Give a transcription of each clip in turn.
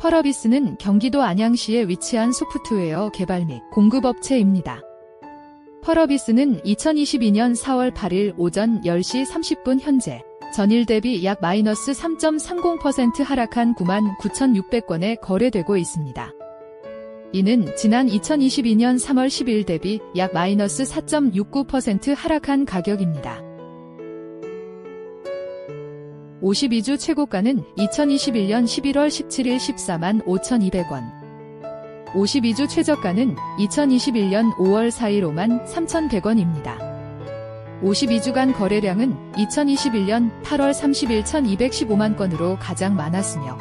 펄어비스는 경기도 안양시에 위치한 소프트웨어 개발 및 공급업체입니다. 펄어비스는 2022년 4월 8일 오전 10시 30분 현재 전일 대비 약 마이너스 3.30% 하락한 9만 9,600건에 거래되고 있습니다. 이는 지난 2022년 3월 10일 대비 약 마이너스 4.69% 하락한 가격입니다. 52주 최고가는 2021년 11월 17일 14만 5,200원. 52주 최저가는 2021년 5월 4일 5만 3,100원입니다. 52주간 거래량은 2021년 8월 30일 1,215만 건으로 가장 많았으며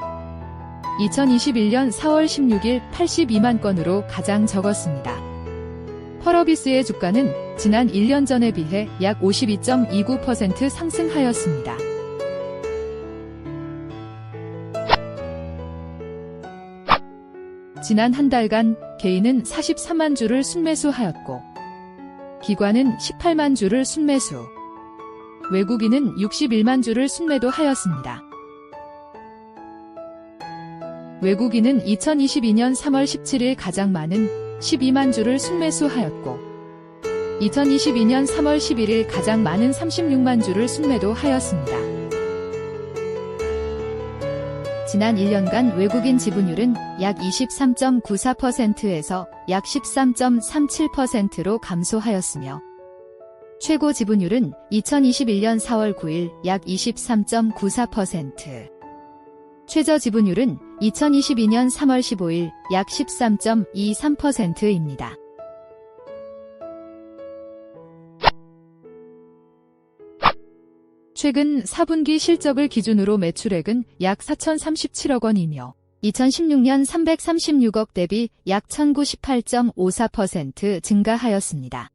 2021년 4월 16일 82만 건으로 가장 적었습니다. 펄어비스의 주가는 지난 1년 전에 비해 약 52.29% 상승하였습니다. 지난 한 달간 개인은 43만 주를 순매수하였고 기관은 18만 주를 순매수, 외국인은 61만 주를 순매도하였습니다. 외국인은 2022년 3월 17일 가장 많은 12만 주를 순매수하였고 2022년 3월 11일 가장 많은 36만 주를 순매도하였습니다. 지난 1년간 외국인 지분율은 약 23.94%에서 약 13.37%로 감소하였으며 최고 지분율은 2021년 4월 9일 약 23.94%, 최저 지분율은 2022년 3월 15일 약 13.23%입니다. 최근 4분기 실적을 기준으로 매출액은 약 4,037억 원이며 2016년 336억 대비 약 1,098.54% 증가하였습니다.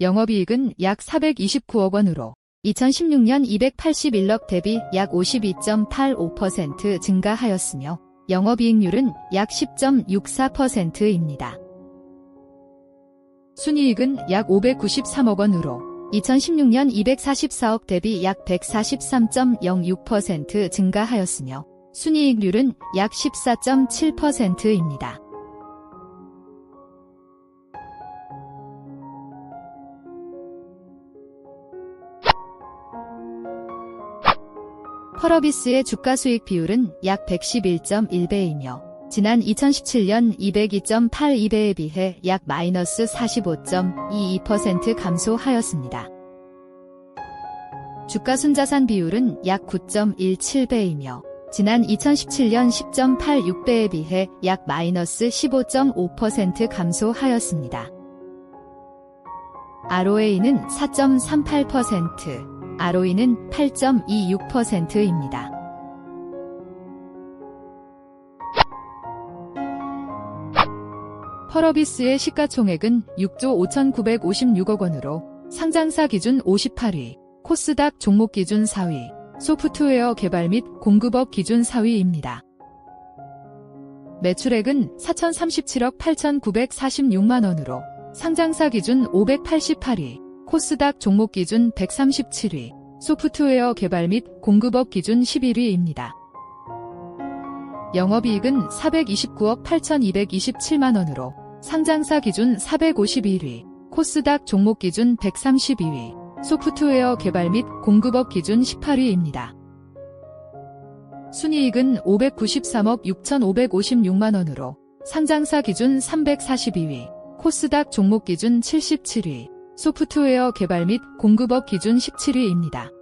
영업이익은 약 429억 원으로 2016년 281억 대비 약 52.85% 증가하였으며 영업이익률은 약 10.64%입니다. 순이익은 약 593억 원으로 2016년 244억 대비 약 143.06% 증가하였으며 순이익률은 약 14.7%입니다. 펄어비스의 주가 수익 비율은 약 111.1배이며 지난 2017년 202.82배에 비해 약 마이너스 45.22% 감소하였습니다. 주가 순자산 비율은 약 9.17배이며 지난 2017년 10.86배에 비해 약 마이너스 15.5% 감소하였습니다. ROA는 4.38%, ROE는 8.26%입니다. 펄어비스의 시가총액은 6조 5,956억 원으로 상장사 기준 58위, 코스닥 종목 기준 4위, 소프트웨어 개발 및 공급업 기준 4위입니다. 매출액은 4,037억 8,946만 원으로 상장사 기준 588위, 코스닥 종목 기준 137위, 소프트웨어 개발 및 공급업 기준 11위입니다. 영업이익은 429억 8,227만 원으로 상장사 기준 451위, 코스닥 종목 기준 132위, 소프트웨어 개발 및 공급업 기준 18위입니다. 순이익은 593억 6,556만 원으로 상장사 기준 342위, 코스닥 종목 기준 77위, 소프트웨어 개발 및 공급업 기준 17위입니다.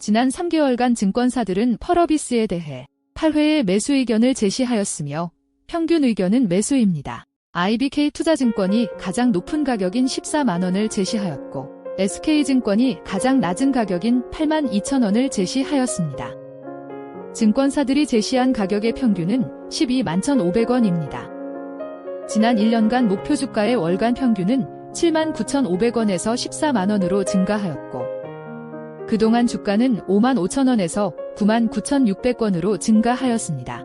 지난 3개월간 증권사들은 펄어비스에 대해 8회의 매수 의견을 제시하였으며 평균 의견은 매수입니다. IBK 투자증권이 가장 높은 가격인 14만원을 제시하였고 SK증권이 가장 낮은 가격인 8만 2천원을 제시하였습니다. 증권사들이 제시한 가격의 평균은 12만 1,500원입니다. 지난 1년간 목표 주가의 월간 평균은 7만 9,500원에서 14만원으로 증가하였고 그동안 주가는 5만 5천원에서 9만 9,600원으로 증가하였습니다.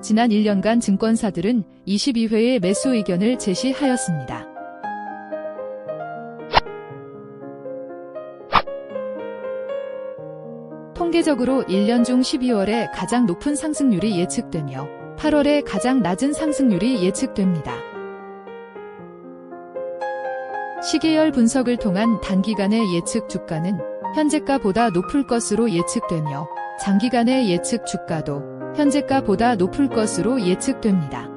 지난 1년간 증권사들은 22회의 매수 의견을 제시하였습니다. 통계적으로 1년 중 12월에 가장 높은 상승률이 예측되며 8월에 가장 낮은 상승률이 예측됩니다. 시계열 분석을 통한 단기간의 예측 주가는 현재가보다 높을 것으로 예측되며 장기간의 예측 주가도 현재가보다 높을 것으로 예측됩니다.